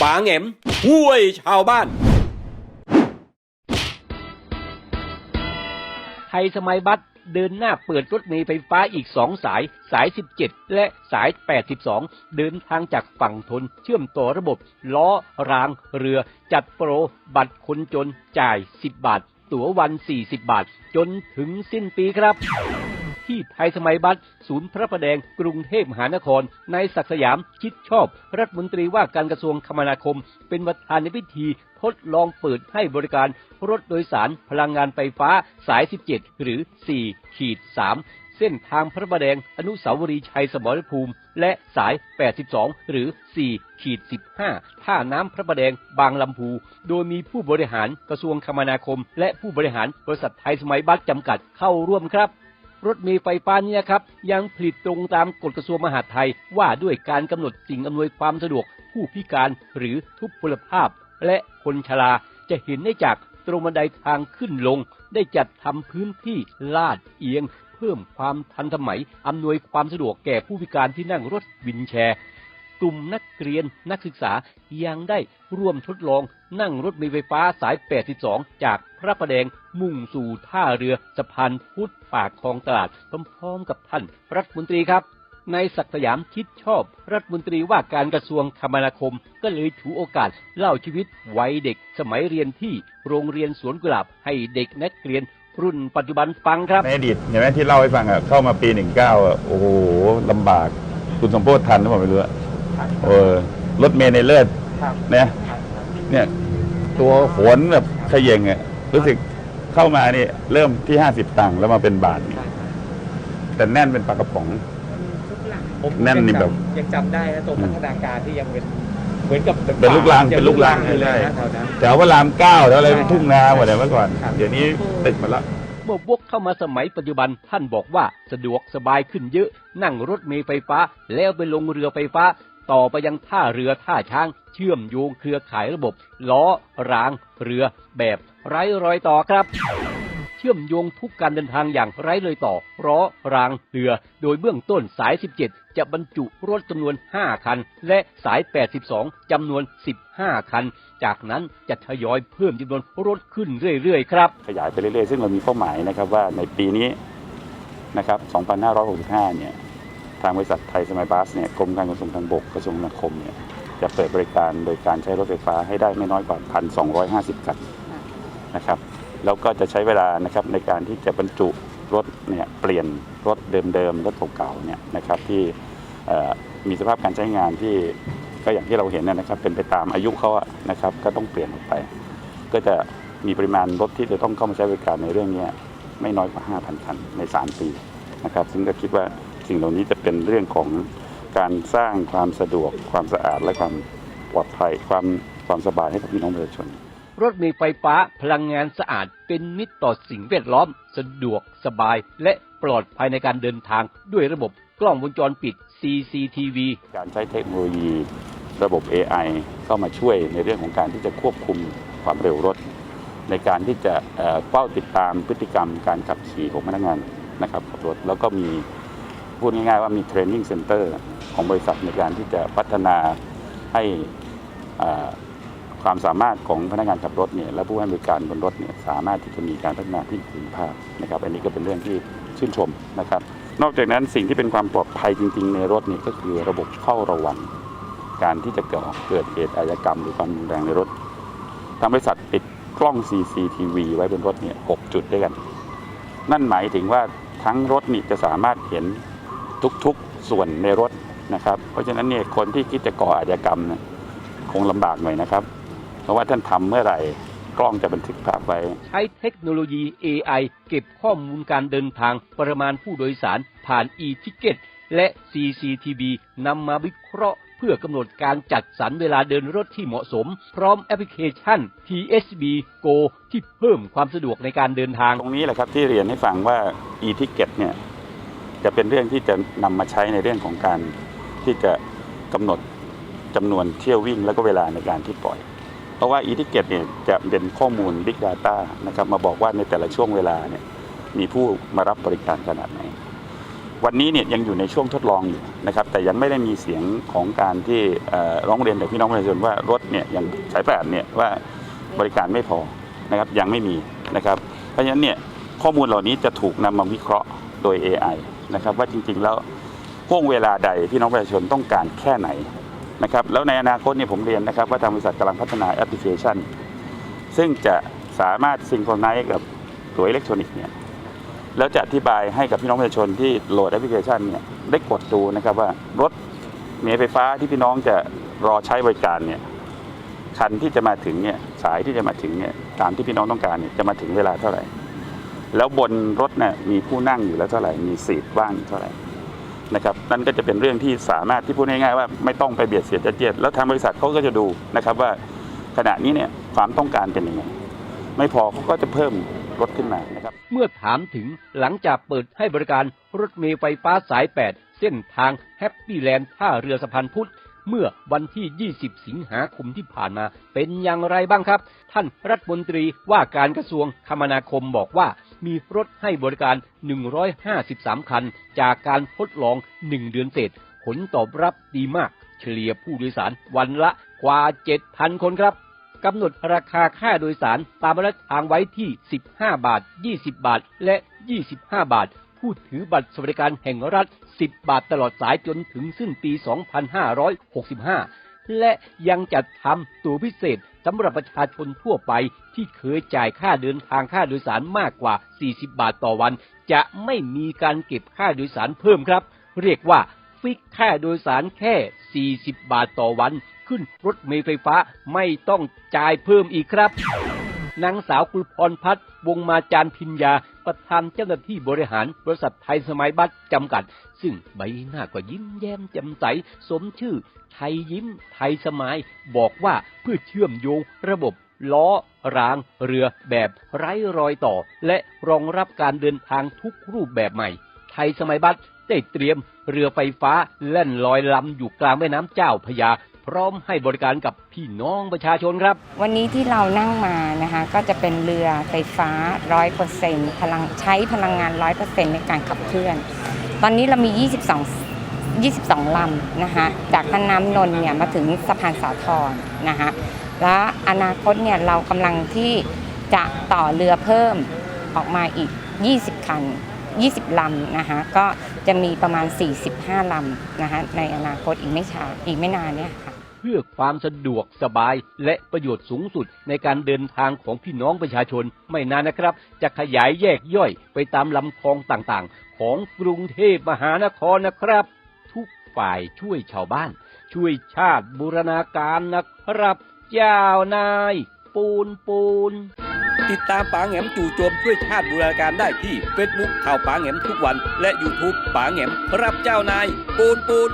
ฝาแหงมห้วยชาวบ้านไทยสมัยบัสเดินหน้าเปิดรถเมล์ไฟฟ้าอีก 2 สาย สาย 17 และสาย 82 เดินทางจากฝั่งทน เชื่อมต่อระบบ ล้อ ราง เรือ จัดโปร บัตรคนจน จ่าย 10 บาท ตั๋ววัน 40 บาท จนถึงสิ้นปีครับ ที่ไทยสมัยบัสศูนย์พระประแดงกรุงเทพมหานครนายศักสยามคิดชอบ รัฐมนตรีว่าการกระทรวงคมนาคม เป็นประธานในพิธีทดลองเปิดให้บริการรถโดยสารพลังงานไฟฟ้าสาย 17 หรือ 4 ขีด 3เส้นทางพระประแดงอนุสาวรีย์ชัยสมรภูมิ และสาย 82 หรือ 4 ขีด 15 ท่าน้ำพระประแดงบางลำพู โดยมีผู้บริหารกระทรวงคมนาคม และผู้บริหารบริษัทไทยสมัยบัสจำกัดเข้าร่วมครับ รถเมล์ไฟฟ้านี้นะครับ ยังผลิตตรงตามกฎกระทรวงมหาดไทย ว่าด้วยการกำหนดสิ่งอำนวยความสะดวกผู้พิการหรือทุพพลภาพ และคนชราจะเห็นได้จากตรงบันไดทางขึ้นลง ได้จัดทำพื้นที่ลาดเอียง เพิ่มความทันสมัยอำนวยความสะดวกแก่ผู้พิการที่นั่งรถวินแชร์ กลุ่มนักเรียนนักศึกษายังได้ร่วมทดลองนั่งรถเมล์ไฟฟ้าสาย 82 จากพระประแดงมุ่งสู่ท่าเรือสะพานพุทธปากคลองตลาดพร้อมๆกับท่านรัฐมนตรีครับในศักดิ์สยามคิดชอบ รัฐมนตรีว่าการกระทรวงคมนาคม ก็เลยถือโอกาสเล่าชีวิตวัยเด็กสมัยเรียนที่โรงเรียนสวนกุหลาบให้เด็กนักเรียนรุ่นปัจจุบันฟังครับในอดีตเห็นไหมที่เล่าให้ฟังอะเข้ามาปีหนึ่งเก้าอะโอ้โหลำบาก คุณสมโพธทันหรือเปล่าไม่รู้อะ เออรถเมล์ในเลือดเนี่ยเนี่ย ตัวโหนแบบเขย่งอะรู้สึกเข้ามานี่ เริ่มที่ห้าสิบตังค์แล้วมาเป็นบาท แต่แน่นเป็นปลากระป๋อง ผมแน่นนี่แบบ ยังจำได้นะตรงพัฒนาการที่ยังเป็นเหมือนกับเป็นลูกรังยังเป็นลูกรังอยู่เลยใช่นะแถวนั้น แถวพระรามเก้าแล้วอะไรใช่ทุ่งนาหมดเลยเมื่อก่อนครับเดี๋ยวนี้ตึกหมดละเมื่อวกเข้ามาสมัยปัจจุบันท่านบอกว่าสะดวกสบายขึ้นเยอะ นั่งรถเมล์ไฟฟ้า แล้วไปลงเรือไฟฟ้า ต่อไปยังท่าเรือท่าช้างเชื่อมโยงเครือข่ายระบบ ล้อราง เรือแบบไร้รอยต่อครับ เชื่อมโยงทุกการเดินทางอย่างไร้เลยต่อล้อรางเรือ โดยเบื้องต้นสาย 17 จะบรรจุรถจำนวน 5 คัน และสาย 82จำนวน 15 คัน จากนั้นจะทยอยเพิ่มจำนวนรถขึ้นเรื่อยๆครับ ขยายไปเรื่อยๆ ซึ่งเรามีเป้าหมายนะครับว่าในปีนี้นะครับ 2565 เนี่ยางบริษัทไทยสมัยบัสเนี่ยกรมการขนส่งทางบกกระทรวงคมนาคมเนี่ยจะเปิดบริการโดยการใช้รถไฟฟ้าให้ได้ไม่น้อยกว่า 1,250 คันนะครับแล้วก็จะใช้เวลานะครับในการที่จะบรรจุรถเนี่ยเปลี่ยนรถเดิมๆรถเก่าๆเนี่ยนะครับที่มีสภาพการใช้งานที่ก็อย่างที่เราเห็นนะนะครับเป็นไปตามอายุเขาอะนะครับก็ต้องเปลี่ยนออกไป ก็จะมีปริมาณรถที่จะต้องเข้ามาใช้บริการในเรื่องนี้ไม่น้อยกว่า 5,000 คันใน 3 ปีนะครับซึ่งก็คิดว่า สิ่งเหล่านี้จะเป็นเรื่องของการสร้างความสะดวกความสะอาดและความปลอดภัยความความสบายให้กับพี่น้องประชาชน รถเมล์ไฟฟ้าพลังงานสะอาดเป็นมิตรต่อสิ่งแวดล้อม สะดวกสบาย และปลอดภัยในการเดินทาง ด้วยระบบกล้องวงจรปิด CCTV การใช้เทคโนโลยี ระบบ AI เข้ามาช่วยในเรื่องของการที่จะควบคุมความเร็วรถ ในการที่จะเอ่อเฝ้าติดตามพฤติกรรมการขับขี่ของพนักงานนะครับขับรถแล้วก็มี พูดง่ายๆว่ามีเทรนนิ่งเซ็นเตอร์ของบริษัทในการที่จะพัฒนาให้ความสามารถของพนักงานขับรถเนี่ยและผู้ให้บริการบนรถเนี่ยสามารถที่จะมีการพัฒนาที่มีประสิทธิภาพนะครับ อันนี้ก็เป็นเรื่องที่ชื่นชมนะครับ นอกจากนั้นสิ่งที่เป็นความปลอดภัยจริง ๆ ในรถนี่ก็คือระบบเฝ้าระวังการที่จะเกิดเกิดเหตุอาชญากรรมหรือความรุนแรงในรถทางบริษัทติดกล้อง CCTV ไว้บนรถเนี่ยหจุดด้วยกัน นั่นหมายถึงว่าทั้งรถนี่จะสามารถเห็น ทุกๆส่วนในรถนะครับ เพราะฉะนั้นเนี่ยคนที่คิดจะก่ออาชญากรรมเนี่ยคงลำบากหน่อยนะครับ เพราะว่าท่านทำเมื่อไหร่กล้องจะบันทึกภาพไว้ ใช้เทคโนโลยี AI เก็บข้อมูลการเดินทางปริมาณผู้โดยสารผ่าน e-ticket และ CCTV นำมาวิเคราะห์ เพื่อกำหนดการจัดสรรเวลาเดินรถที่เหมาะสม พร้อมแอปพลิเคชัน TSB Go ที่เพิ่มความสะดวกในการเดินทาง ตรงนี้แหละครับที่เรียนให้ฟังว่า e-ticket เนี่ย จะเป็นเรื่องที่จะนำมาใช้ในเรื่องของการที่จะกำหนดจำนวนเที่ยววิ่งแล้วก็เวลาในการที่ปล่อย เพราะว่า e-ticket เนี่ยจะเป็นข้อมูล big data นะครับมาบอกว่าในแต่ละช่วงเวลาเนี่ยมีผู้มารับบริการขนาดไหน วันนี้เนี่ยยังอยู่ในช่วงทดลองอยู่นะครับแต่ยังไม่ได้มีเสียงของการที่ร้องเรียนจากพี่น้องประชาชนว่ารถเนี่ยอย่างสายแปดเนี่ยว่าบริการไม่พอนะครับยังไม่มีนะครับ เพราะฉะนั้นเนี่ยข้อมูลเหล่านี้จะถูกนำมาวิเคราะห์โดย AI นะครับว่าจริงๆแล้วห่วงเวลาใดพี่น้องประชาชนต้องการแค่ไหนนะครับแล้วในอนาคตเนี่ยผมเรียนนะครับว่าทางบริษัทกำลังพัฒนาแอปพลิเคชัน ซึ่งจะสามารถซิงโครไนซ์กับตัวอิเล็กทรอนิกส์เนี่ยแล้วจะอธิบายให้กับพี่น้องประชาชนที่โหลดแอปพลิเคชันเนี่ยได้กดดูนะครับว่ารถเมล์ไฟฟ้าที่พี่น้องจะรอใช้บริการเนี่ยคันที่จะมาถึงเนี่ยสายที่จะมาถึงเนี่ยตามที่พี่น้องต้องการเนี่ยจะมาถึงเวลาเท่าไหร่ แล้วบนรถเนี่ยมีผู้นั่งอยู่แล้วเท่าไหร่มีซีทว่างอยู่เท่าไหร่นะครับนั่นก็จะเป็นเรื่องที่สามารถที่พูดง่ายๆว่าไม่ต้องไปเบียดเสียดยัดเยียดแล้วทางบริษัทเขาก็จะดูนะครับว่าขณะนี้เนี่ยความต้องการเป็นยังไงไม่พอเขาก็จะเพิ่มรถขึ้นมานะครับ เมื่อถามถึงหลังจากเปิดให้บริการรถเมล์ไฟฟ้าสาย 8 เส้นทางแฮปปี้แลนด์ท่าเรือสะพานพุทธเมื่อวันที่ 20 สิงหาคมที่ผ่านมาเป็นอย่างไรบ้างครับ ท่านรัฐมนตรีว่าการกระทรวงคมนาคมบอกว่า มีรถให้บริการ 153 คัน จากการทดลอง 1 เดือนเศษ ผลตอบรับดีมาก เฉลี่ยผู้โดยสารวันละกว่า 7,000 คนครับกำหนดราคาค่าโดยสารตามมาตรฐานไว้ที่ 15 บาท 20 บาท และ 25 บาท ผู้ถือบัตรสวัสดิการแห่งรัฐ 10 บาทตลอดสายจนถึงสิ้นปี 2565 และยังจัดทำตัวพิเศษ สำหรับประชาชนทั่วไปที่เคยจ่ายค่าเดินทางค่าโดยสารมากกว่า 40 บาทต่อวัน จะไม่มีการเก็บค่าโดยสารเพิ่มครับ เรียกว่าฟิกค่าโดยสารแค่ 40 บาทต่อวัน ขึ้นรถเมล์ไฟฟ้าไม่ต้องจ่ายเพิ่มอีกครับนางสาวกุลพรพัฒน์วงมาจารพิญญา ประธานเจ้าหน้าที่บริหารบริษัทไทยสมัยบัตรจำกัด ซึ่งใบหน้าก็ยิ้มแย้มแจ่มใส สมชื่อ ไทยยิ้ม ไทยสมัย บอกว่าเพื่อเชื่อมโยงระบบล้อ ราง เรือแบบไร้รอยต่อ และรองรับการเดินทางทุกรูปแบบใหม่ ไทยสมัยบัตรได้เตรียมเรือไฟฟ้าแล่นลอยลำอยู่กลางแม่น้ำเจ้าพยา พร้อมให้บริการกับพี่น้องประชาชนครับ วันนี้ที่เรานั่งมานะคะก็จะเป็นเรือไฟฟ้า 100%พลังใช้พลังงาน 100%ในการขับเคลื่อน ตอนนี้เรามี 22 22 ลำนะคะจากท่าน้ำนน์เนี่ยมาถึงสะพานสาทรนะคะและอนาคตเนี่ยเรากำลังที่จะต่อเรือเพิ่มออกมาอีก 20 คัน 20 ลำนะคะก็จะมีประมาณ 45 ลำนะคะในอนาคตอีกไม่ช้าอีกไม่นานเนี่ยค่ะ พื่อความสะดวกสบายและประโยชน์สูงสุดในการเดินทางของพี่น้องประชาชน ไม่นานนะครับ จะขยายแยกย่อยไปตามลำคลองต่างๆ ของกรุงเทพมหานครนะครับ ทุกฝ่ายช่วยชาวบ้าน ช่วยชาติบูรณาการนะครับ เจ้านาย ปูนปูนติดตามป๋าแหงมจู่โจมช่วยชาติบูรณาการได้ที่ Facebook ข่าวป๋าแหงมทุกวัน และ YouTube ป๋าแหงมครับเจ้านาย ปูนปูน